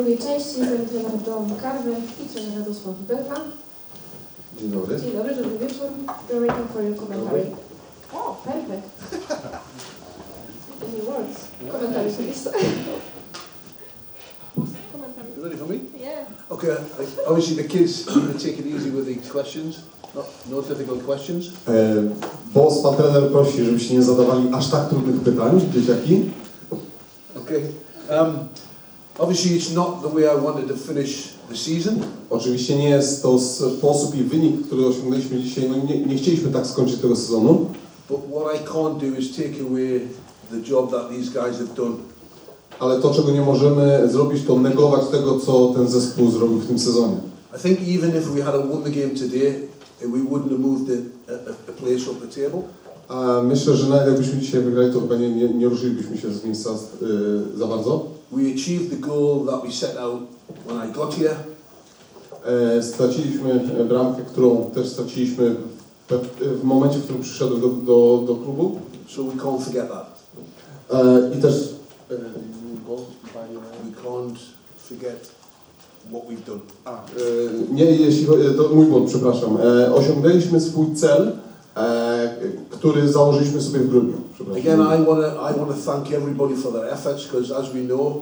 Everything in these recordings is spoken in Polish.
drugiej części nami trener John Carver i trener Radosław Becha. Dzień dobry. Dzień dobry, dobry wieczór. We're waiting for your commentary. Oh, perfect. Any words? Commentary, please. Commentary. You ready for me? Yeah. Okay, I- obviously the kids need to take it easy with the questions. No, no difficult questions. E, Boss, pan trener prosi, żebyście nie zadawali aż tak trudnych pytań, dzieciaki. Okay. Um, obviously it's not the way I wanted to finish the season. Oczywiście nie jest to sposób i wynik, który osiągnęliśmy dzisiaj. No nie, nie chcieliśmy tak skończyć tego sezonu, But what I can't do is take away the job that these guys have done. ale to, czego nie możemy zrobić, to negować tego, co ten zespół zrobił w tym sezonie. I think even if we had won the game today, we wouldn't have moved a, a, a place up the table. A myślę, że nawet jakbyśmy dzisiaj wygrali, to chyba nie, nie, nie ruszylibyśmy się z miejsca y, za bardzo. We achieved the goal that we set out when I got here. E, straciliśmy e, bramkę, którą też straciliśmy w, w momencie, w którym przyszedłem do, do, do klubu. So we can't forget that. E, I też e, We can't forget what we've done. A, e, nie, jeśli chodzi, to mój błąd, przepraszam. E, osiągnęliśmy swój cel, e, który założyliśmy sobie w grudniu. Again, I want to I want to thank everybody for their efforts because, as we know,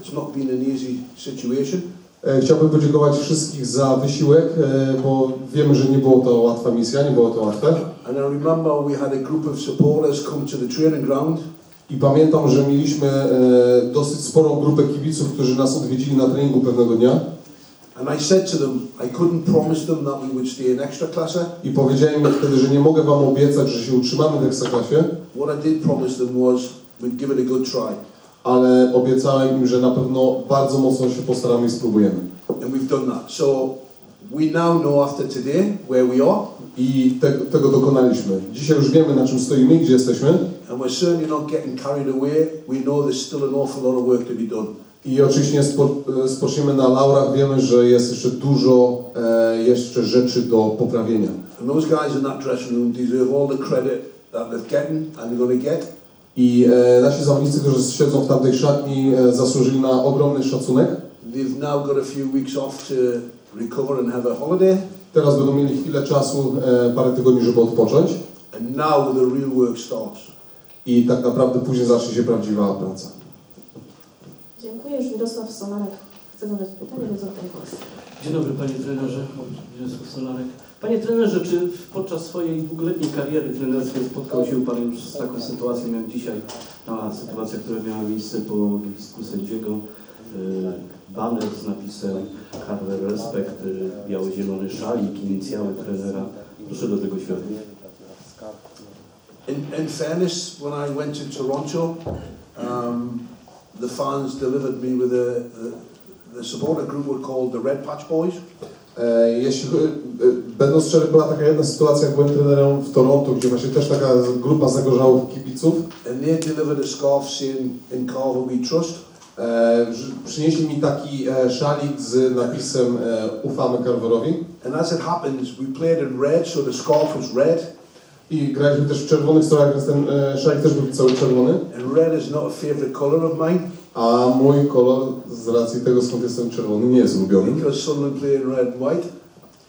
it's not been an easy situation. E, Chciałbym podziękować wszystkich za wysiłek, e, bo wiemy, że nie było to łatwa misja, nie było to łatwe. And I remember we had a group of supporters come to the training ground, I pamiętam, że mieliśmy e, dosyć sporą grupę kibiców, którzy nas odwiedzili na treningu pewnego dnia. And I said to them, I couldn't promise them that we would stay in extra class. I powiedziałem im wtedy, że nie mogę wam obiecać, że się utrzymamy w Ekstraklasie, What I did promise them was we'd give it a good try, ale obiecałem im, że na pewno bardzo mocno się postaramy i spróbujemy. and we've done that. So we now know after today where we are, I te, tego dokonaliśmy. Dzisiaj już wiemy, na czym stoimy gdzie jesteśmy. and we're certainly not getting carried away. We know there's still an awful lot of work to be done. I oczywiście spo, e, spoczniemy na laurach. Wiemy, że jest jeszcze dużo e, jeszcze rzeczy do poprawienia. And those guys in that dressing room deserve all the credit that they're getting and they're going to get. I e, nasi zawodnicy, którzy siedzą w tamtej szatni, e, zasłużyli na ogromny szacunek. They've now got a few weeks off to recover and have a holiday. Teraz będą mieli chwilę czasu, e, parę tygodni, żeby odpocząć. And now the real work starts. I tak naprawdę później zacznie się prawdziwa praca. Dziękuję. Mirosław Solarek chce zadać pytanie, więc oddaj głos. Dzień dobry panie trenerze, Mirosław Solarek. Panie trenerze, czy podczas swojej długoletniej kariery trenerskiej spotkał się Pan już z taką sytuacją jak dzisiaj, ta sytuacja, która miała miejsce po widowisku sędziego, yy, baner z napisem Carver Respect, yy, biało-zielony szalik, inicjały trenera. Proszę do tego świadków. In, in fairness, when I went to Toronto, um, the fans delivered me with a, the, the supporter group were called the Red Patch Boys. E, Jeśli, e, będąc szczery, była taka jedna sytuacja, jak byłem trenerem w Toronto, gdzie właśnie też taka grupa zagorzałych kibiców And they delivered a scarf saying, in Carver we trust. e, że przynieśli mi taki e, szalik z napisem e, ufamy Carverowi And as it happens, we played in red, so the scarf was red. I graliśmy też w czerwonych strojach, więc ten e, szalik też był cały czerwony. And red is not a favourite colour of mine A mój kolor, z racji tego skąd jestem czerwony, nie jest ulubiony, because Sunderland play in red and white.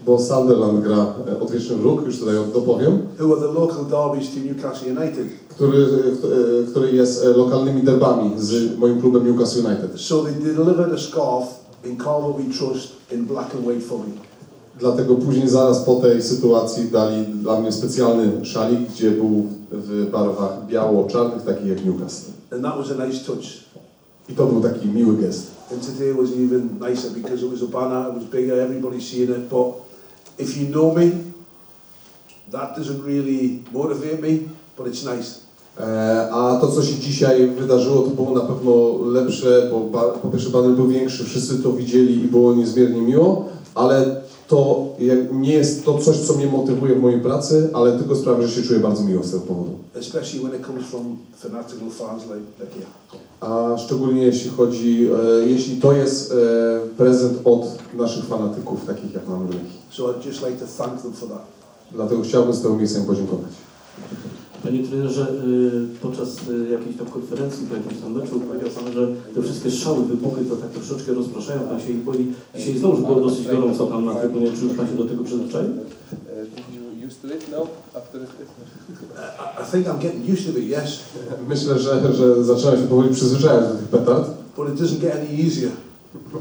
bo Sunderland gra e, odwieczny wróg, już tutaj dopowiem, Who are the local derbies to Newcastle United. który, e, który jest e, lokalnymi derbami z moim klubem Newcastle United. So they delivered a scarf in Carver we trust in black and white for me. Dlatego później zaraz po tej sytuacji dali dla mnie specjalny szalik, gdzie był w barwach biało-czarnych, takich jak Newcastle. And that was a nice touch. I to był taki miły gest. And today was even nicer because it was a banner, it was bigger, everybody's seeing it. But if you know me, that doesn't really motivate me, but it's nice. E, a to, co się dzisiaj wydarzyło, to było na pewno lepsze, bo po pierwsze baner był większy, wszyscy to widzieli i było niezmiernie miło, ale to nie jest to coś, co mnie motywuje w mojej pracy, ale tylko sprawia, że się czuję bardzo miło z tego powodu. A szczególnie jeśli chodzi, e, jeśli to jest e, prezent od naszych fanatyków, takich jak mamy Lechii. So I'd just like to thank them for that. Dlatego chciałbym z tego miejsca im podziękować. Panie trenerze, y, podczas y, jakiejś tam konferencji po jakimś tam meczu powiedział Pan, że te wszystkie strzały, wybuchy to tak troszeczkę rozpraszają, Pan się ich boi. Dzisiaj znowu było dosyć gorąco tam na trybunie, czy już Pan się do tego przyzwyczaił? I, think I'm getting used to it, yes, Myślę, że, że zacząłem się powoli przyzwyczajać do tych petard, but it doesn't get any easier.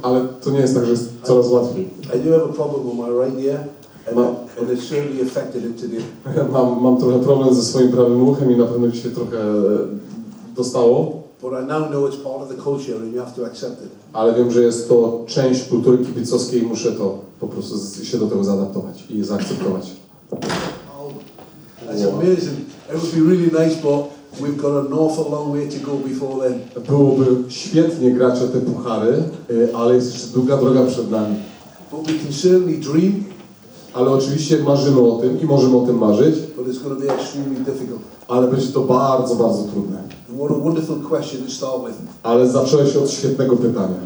ale to nie jest tak, że jest coraz łatwiej. I do have a problem with my right ear, today. Mam, mam trochę problem ze swoim prawym uchem i na pewno dzisiaj trochę e, dostało, ale wiem, że jest to część kultury kibicowskiej i muszę to po prostu się do tego zaadaptować i zaakceptować. Oh, that's amazing. It would be really nice, but we've got an awful long way to go before then. Byłoby świetnie grać o te puchary, y, ale jest jeszcze długa droga przed nami. But we can certainly dream, Ale oczywiście marzymy o tym i możemy o tym marzyć, but it's going to be extremely difficult. ale będzie to bardzo, bardzo trudne. And what a wonderful question to start with. Ale zacząłeś od świetnego pytania.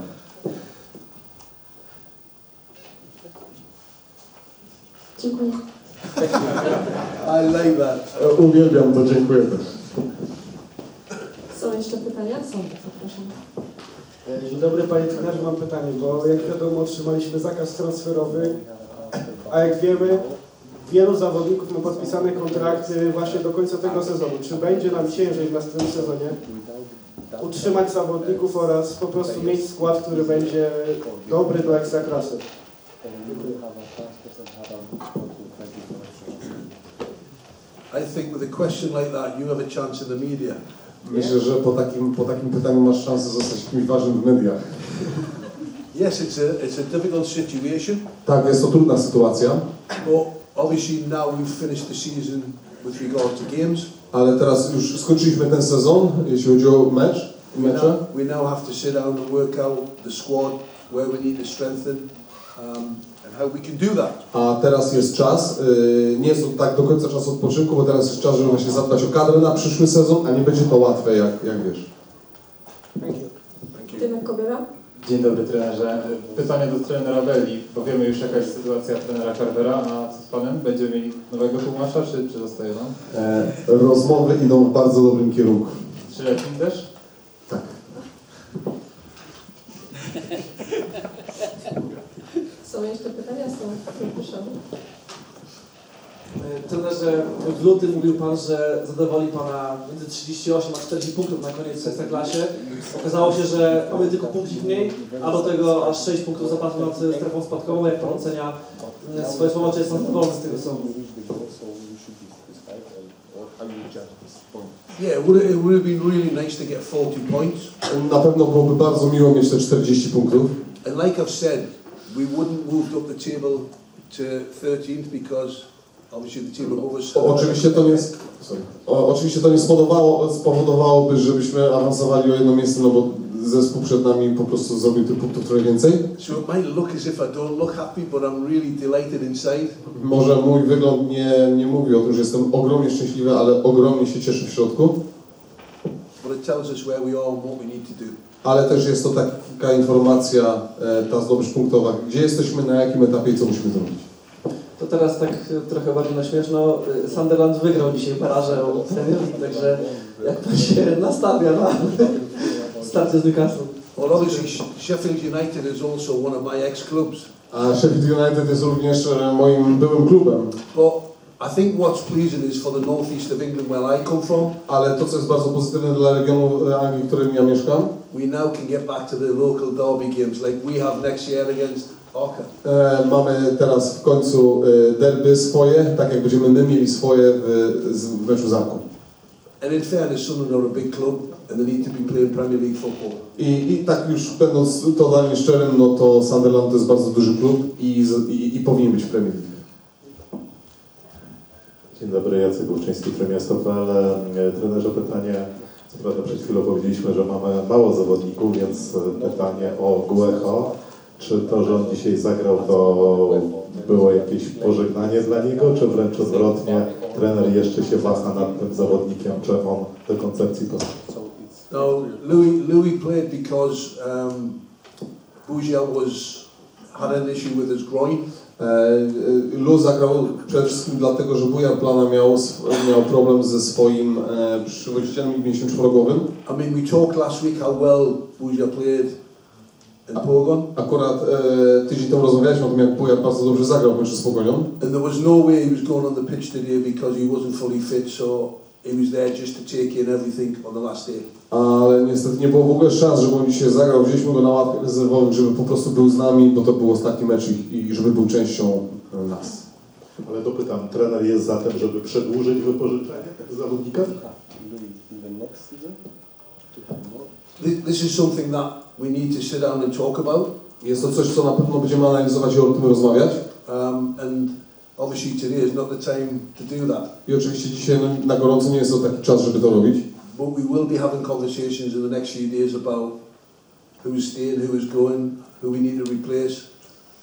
Dziękuję. I like that. E, Uwielbiam to, dziękuję też. Są jeszcze pytania? Są, zapraszam. E, Dzień dobry Panie Trenerze, mam pytanie, bo jak wiadomo otrzymaliśmy zakaz transferowy, a jak wiemy wielu zawodników ma podpisane kontrakty właśnie do końca tego sezonu. Czy będzie nam ciężej w następnym sezonie utrzymać zawodników oraz po prostu mieć skład, który będzie dobry do ekstraklasy? I think with a question like that, you have a chance in the media. Myślę, że po takim, po takim pytaniu masz szansę zostać kimś ważnym w mediach. Yes, it's a, it's a difficult situation, Tak, jest to trudna sytuacja, but obviously now we've finished the season with regard to games. ale teraz już skończyliśmy ten sezon, jeśli chodzi o mecz, We mecze. now, we now have to sit down and work out the squad, where we need to strengthen, um, and how we can do that. A teraz jest czas, yy, nie jest to tak do końca czas odpoczynku, bo teraz jest czas, żeby właśnie zadbać o kadrę na przyszły sezon, a nie będzie to łatwe, jak, jak wiesz. Thank you. Thank you. Dzień dobry trenerze. Pytanie do trenera Belli, bo wiemy już jaka jest sytuacja trenera Carvera, a co z panem? Będziemy mieli nowego tłumacza, czy, czy zostaje nam? E, rozmowy idą w bardzo dobrym kierunku. Trzyletnim też? Tak. Są jeszcze pytania? Są. Proszę. E, Trenerze, w lutym mówił Pan, że zadowoli Pana między 38 a 40 punktów na koniec w Ekstraklasie. Okazało się, że mamy tylko punkcik mniej, a do tego aż 6 punktów zapadło nad strefą spadkową. Jak Pan ocenia e, swoje słowa, czy jest Pan zadowolony z tego sądu? Yeah, it would, it would have been really nice to get 40 points. Na pewno byłoby bardzo miło mieć te 40 punktów. And like I've said, we wouldn't moved up the table to 13th because oczywiście to nie, sorry. o, oczywiście to nie spowodowało, spowodowałoby, żebyśmy awansowali o jedno miejsce, no bo zespół przed nami po prostu zrobił tych punktów trochę więcej. Może mój wygląd nie, nie mówi o tym, że jestem ogromnie szczęśliwy, ale ogromnie się cieszę w środku. Ale też jest to taka informacja, e, ta zdobycz punktowa, gdzie jesteśmy, na jakim etapie i co musimy zrobić. To teraz tak trochę bardziej na śmieszno. Sunderland wygrał dzisiaj barażę o Premier także jak Pan się nastawia na starcie z Newcastle? Well, obviously Sheffield United is also one of my ex-clubs. A Sheffield United jest również e, moim byłym klubem. But I think what's pleasing is for the northeast of England where I come from, Ale to, co jest bardzo pozytywne dla regionu e, Anglii, w którym ja mieszkam, we now can get back to the local derby games like we have next year against E, mamy teraz w końcu e, derby swoje, tak jak będziemy my mieli swoje w, meczu zamku. And in fairness, Sunderland are a big club and they need to be playing Premier League football. I, I tak już będąc totalnie szczerym, no to Sunderland to jest bardzo duży klub i, i, i powinien być w Premier League. Dzień dobry, Jacek Łuczyński, Trójmiasto.pl. E, Trenerze pytanie, co prawda przed chwilą powiedzieliśmy, że mamy mało zawodników, więc pytanie o Guecho. Czy to, że on dzisiaj zagrał, to było jakieś pożegnanie dla niego, czy wręcz odwrotnie, trener jeszcze się waha nad tym zawodnikiem, czy on do koncepcji pasuje? Now, Louis, Louis played because um, Bougel was had an issue with his groin. E, Lu zagrał przede wszystkim dlatego, że Bujan Plana miał, miał problem ze swoim e, przywodzicielem i mięśniem czworogłowym. I mean, we talked last week how well Buja played in Pogon, Akurat e, tydzień temu rozmawialiśmy o tym, jak Bujan bardzo dobrze zagrał w meczu z Pogonią. and there was no way he was going on the pitch today because he wasn't fully fit, so he was there just to take in everything on the last day. Ale niestety nie było w ogóle szans, żeby on dzisiaj zagrał. Wzięliśmy go na ławkę rezerwową, żeby po prostu był z nami, bo to był ostatni mecz i, i żeby był częścią nas. Ale dopytam, trener jest za tym, żeby przedłużyć wypożyczenie zawodnika? This, this is something that we need to sit down and talk about. Jest to coś, co na pewno będziemy analizować i o tym rozmawiać. Um, and obviously today is not the time to do that. I oczywiście dzisiaj na gorąco nie jest to taki czas, żeby to robić. But we will be having conversations in the next few days about who's staying, who is going, who we need to replace,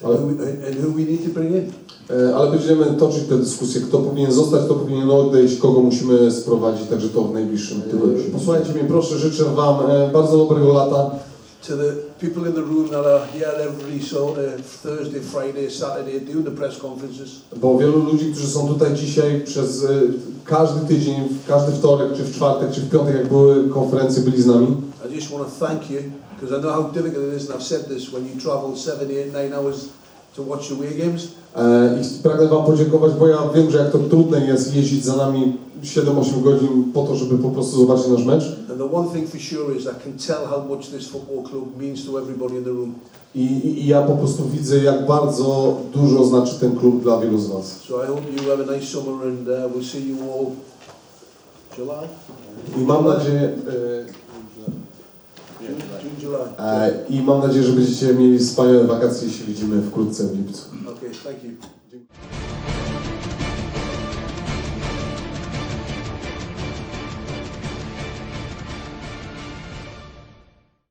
and who, we- and who we need to bring in. E, Ale będziemy toczyć tę dyskusję, kto powinien zostać, kto powinien odejść, kogo musimy sprowadzić, także to w najbliższym tygodniu. Posłuchajcie mnie, proszę, życzę Wam e, bardzo dobrego lata. To the people in the room that are here every so, uh, Thursday, Friday, Saturday, doing the press conferences, Bo wielu ludzi, którzy są tutaj dzisiaj przez e, każdy tydzień, w każdy wtorek, czy w czwartek, czy w piątek, jak były konferencje, byli z nami. I just want to thank you because I know how difficult it is, and I've said this when you travel seven, eight, nine hours to watch away games. E, I pragnę Wam podziękować, bo ja wiem, że jak to trudne jest jeździć za nami 7-8 godzin po to, żeby po prostu zobaczyć nasz mecz. And the one thing for sure is I can tell how much this football club means to everybody in the room. I, i, I ja po prostu widzę, jak bardzo dużo znaczy ten klub dla wielu z Was. So I hope you have a nice summer and uh, we'll see you all July? I mam nadzieję, e. e, i mam nadzieję, że będziecie mieli wspaniałe wakacje i się widzimy wkrótce w lipcu. Okay, thank you.